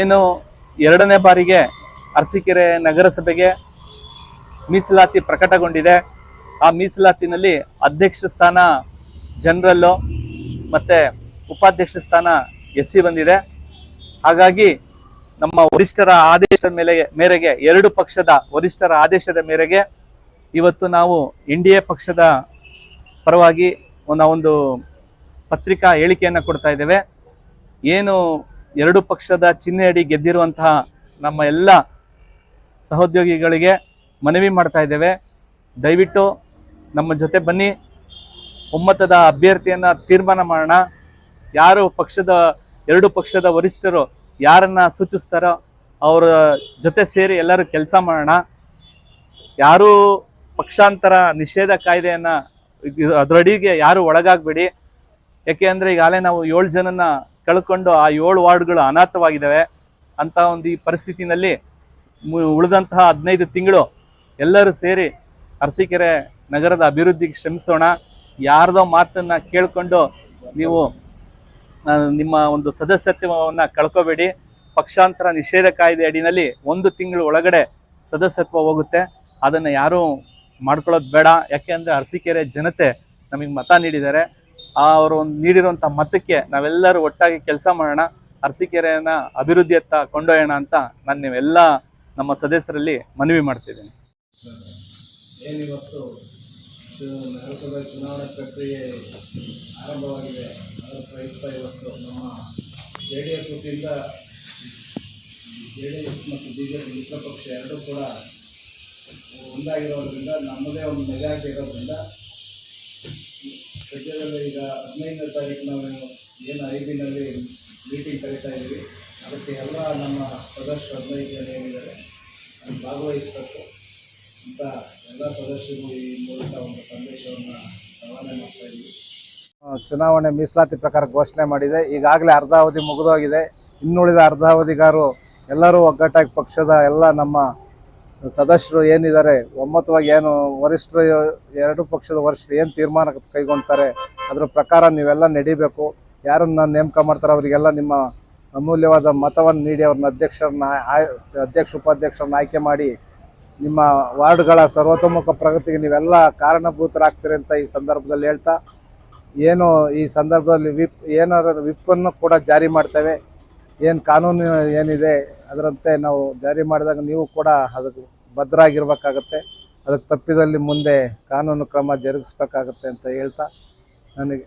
ಏನು ಎರಡನೇ ಬಾರಿಗೆ ಅರಸೀಕೆರೆ ನಗರಸಭೆಗೆ ಮೀಸಲಾತಿ ಪ್ರಕಟಗೊಂಡಿದೆ. ಆ ಮೀಸಲಾತಿನಲ್ಲಿ ಅಧ್ಯಕ್ಷ ಸ್ಥಾನ ಜನರಲ್ಲು ಮತ್ತು ಉಪಾಧ್ಯಕ್ಷ ಸ್ಥಾನ ಎಸ್ ಸಿ ಬಂದಿದೆ. ಹಾಗಾಗಿ ನಮ್ಮ ವರಿಷ್ಠರ ಆದೇಶದ ಮೇಲೆ ಮೇರೆಗೆ ಎರಡು ಪಕ್ಷದ ವರಿಷ್ಠರ ಆದೇಶದ ಮೇರೆಗೆ ಇವತ್ತು ನಾವು ಎನ್ ಪಕ್ಷದ ಪರವಾಗಿ ಒಂದು ಪತ್ರಿಕಾ ಹೇಳಿಕೆಯನ್ನು ಕೊಡ್ತಾ ಇದ್ದೇವೆ. ಏನು ಎರಡು ಪಕ್ಷದ ಚಿಹ್ನೆಯಡಿ ಗೆದ್ದಿರುವಂತಹ ನಮ್ಮ ಎಲ್ಲ ಸಹೋದ್ಯೋಗಿಗಳಿಗೆ ಮನವಿ ಮಾಡ್ತಾ ಇದ್ದೇವೆ. ದಯವಿಟ್ಟು ನಮ್ಮ ಜೊತೆ ಬನ್ನಿ. ಒಮ್ಮತದ ಅಭ್ಯರ್ಥಿಯನ್ನು ತೀರ್ಮಾನ ಮಾಡೋಣ. ಯಾರು ಪಕ್ಷದ, ಎರಡು ಪಕ್ಷದ ವರಿಷ್ಠರು ಯಾರನ್ನು ಸೂಚಿಸ್ತಾರೋ ಅವರ ಜೊತೆ ಸೇರಿ ಎಲ್ಲರೂ ಕೆಲಸ ಮಾಡೋಣ. ಯಾರು ಪಕ್ಷಾಂತರ ನಿಷೇಧ ಕಾಯ್ದೆಯನ್ನು ಅದರಡಿಗೆ ಯಾರು ಒಳಗಾಗಬೇಡಿ. ಯಾಕೆ ಅಂದರೆ ಈಗಾಗಲೇ ನಾವು ಏಳು ಜನನ ಕಳ್ಕೊಂಡು ಆ ಏಳು ವಾರ್ಡ್ಗಳು ಅನಾಥವಾಗಿದ್ದಾವೆ ಅಂತ ಒಂದು ಈ ಪರಿಸ್ಥಿತಿನಲ್ಲಿ ಉಳಿದಂತಹ ಹದಿನೈದು ತಿಂಗಳು ಎಲ್ಲರೂ ಸೇರಿ ಅರಸೀಕೆರೆ ನಗರದ ಅಭಿವೃದ್ಧಿಗೆ ಶ್ರಮಿಸೋಣ. ಯಾರ್ದೋ ಮಾತನ್ನು ಕೇಳಿಕೊಂಡು ನೀವು ನಿಮ್ಮ ಒಂದು ಸದಸ್ಯತ್ವವನ್ನು ಕಳ್ಕೋಬೇಡಿ. ಪಕ್ಷಾಂತರ ನಿಷೇಧ ಕಾಯ್ದೆ ಅಡಿನಲ್ಲಿ ಒಂದು ತಿಂಗಳು ಒಳಗಡೆ ಸದಸ್ಯತ್ವ ಹೋಗುತ್ತೆ. ಅದನ್ನು ಯಾರೂ ಮಾಡ್ಕೊಳ್ಳೋದು ಬೇಡ. ಯಾಕೆ ಅಂದರೆ ಅರಸೀಕೆರೆ ಜನತೆ ನಮಗೆ ಮತ ನೀಡಿದ್ದಾರೆ. ಆ ಅವರು ಒಂದು ನೀಡಿರುವಂಥ ಮತಕ್ಕೆ ನಾವೆಲ್ಲರೂ ಒಟ್ಟಾಗಿ ಕೆಲಸ ಮಾಡೋಣ, ಅರಸೀಕೆರೆಯನ್ನು ಅಭಿವೃದ್ಧಿಯತ್ತ ಕೊಂಡೊಯ್ಯೋಣ ಅಂತ ನಾನು ನೀವೆಲ್ಲ ನಮ್ಮ ಸದಸ್ಯರಲ್ಲಿ ಮನವಿ ಮಾಡ್ತಿದ್ದೀನಿ. ಏನಿವತ್ತು ನಗರಸಭೆ ಚುನಾವಣೆ ಪ್ರಕ್ರಿಯೆ ಆರಂಭವಾಗಿದೆ. ಅದರ ಪ್ರಯುಕ್ತ ಇವತ್ತು ನಮ್ಮ ಜೆ ಡಿ ಎಸ್ ವತಿಯಿಂದ ಜೆ ಡಿ ಎಸ್ ಮತ್ತು ಬಿ ಜೆ ಪಿ ಮಿತ್ರ ಪಕ್ಷ ಎರಡೂ ಕೂಡ ಒಂದಾಗಿರೋದ್ರಿಂದ ನಮ್ಮದೇ ಒಂದು ಮೆಜಾರಿಟಿ ಇರೋದ್ರಿಂದ ಸದ್ಯದಲ್ಲಿ ಈಗ ಹದಿನೈದನೇ ತಾರೀಕು ನಾವು ಏನು ಐ ಬಿನಲ್ಲಿ ಮೀಟಿಂಗ್ ಕರೀತಾ ಇದ್ದೀವಿ. ಅದಕ್ಕೆ ಎಲ್ಲ ನಮ್ಮ ಸದಸ್ಯರು ಹದಿನೈದು ಜನ ಏನಿದ್ದಾರೆ ಅಲ್ಲಿ ಭಾಗವಹಿಸಬೇಕು ಅಂತ ಎಲ್ಲ ಸದಸ್ಯರು ಈ ಮೂಲಕ ಒಂದು ಸಂದೇಶವನ್ನು ರವಾನೆ ಮಾಡ್ತಾ ಇದ್ದೀವಿ. ಚುನಾವಣೆ ಮೀಸಲಾತಿ ಪ್ರಕಾರ ಘೋಷಣೆ ಮಾಡಿದೆ. ಈಗಾಗಲೇ ಅರ್ಧಾವಧಿ ಮುಗಿದೋಗಿದೆ. ಇನ್ನುಳಿದ ಅರ್ಧಾವಧಿಗಾರು ಎಲ್ಲರೂ ಒಗ್ಗಟ್ಟಾಗಿ ಪಕ್ಷದ ಎಲ್ಲ ನಮ್ಮ ಸದಸ್ಯರು ಏನಿದ್ದಾರೆ, ಒಮ್ಮತವಾಗಿ ಏನು ವರಿಷ್ಠರು ಎರಡು ಪಕ್ಷದ ವರಿಷ್ಠರು ಏನು ತೀರ್ಮಾನ ಕೈಗೊಳ್ತಾರೆ ಅದರ ಪ್ರಕಾರ ನೀವೆಲ್ಲ ನಡಿಬೇಕು. ಯಾರನ್ನ ನೇಮಕ ಮಾಡ್ತಾರೆ, ಅವರಿಗೆಲ್ಲ ನಿಮ್ಮ ಅಮೂಲ್ಯವಾದ ಮತವನ್ನು ನೀಡಿ, ಅವ್ರನ್ನ ಅಧ್ಯಕ್ಷರನ್ನ ಅಧ್ಯಕ್ಷ, ಉಪಾಧ್ಯಕ್ಷರನ್ನ ಆಯ್ಕೆ ಮಾಡಿ, ನಿಮ್ಮ ವಾರ್ಡ್ಗಳ ಸರ್ವತೋಮುಖ ಪ್ರಗತಿಗೆ ನೀವೆಲ್ಲ ಕಾರಣಭೂತರಾಗ್ತೀರಿ ಅಂತ ಈ ಸಂದರ್ಭದಲ್ಲಿ ಹೇಳ್ತಾ, ಏನು ಈ ಸಂದರ್ಭದಲ್ಲಿ ವಿಪ್, ಏನಾರ ವಿಪ್ಪನ್ನು ಕೂಡ ಜಾರಿ ಮಾಡ್ತೇವೆ. ಏನು ಕಾನೂನು ಏನಿದೆ ಅದರಂತೆ ನಾವು ಜಾರಿ ಮಾಡಿದಾಗ ನೀವು ಕೂಡ ಅದಕ್ಕೆ ಭದ್ರಾಗಿರ್ಬೇಕಾಗತ್ತೆ. ಅದಕ್ಕೆ ತಪ್ಪಿದಲ್ಲಿ ಮುಂದೆ ಕಾನೂನು ಕ್ರಮ ಜರುಗಿಸ್ಬೇಕಾಗತ್ತೆ ಅಂತ ಹೇಳ್ತಾ ನನಗೆ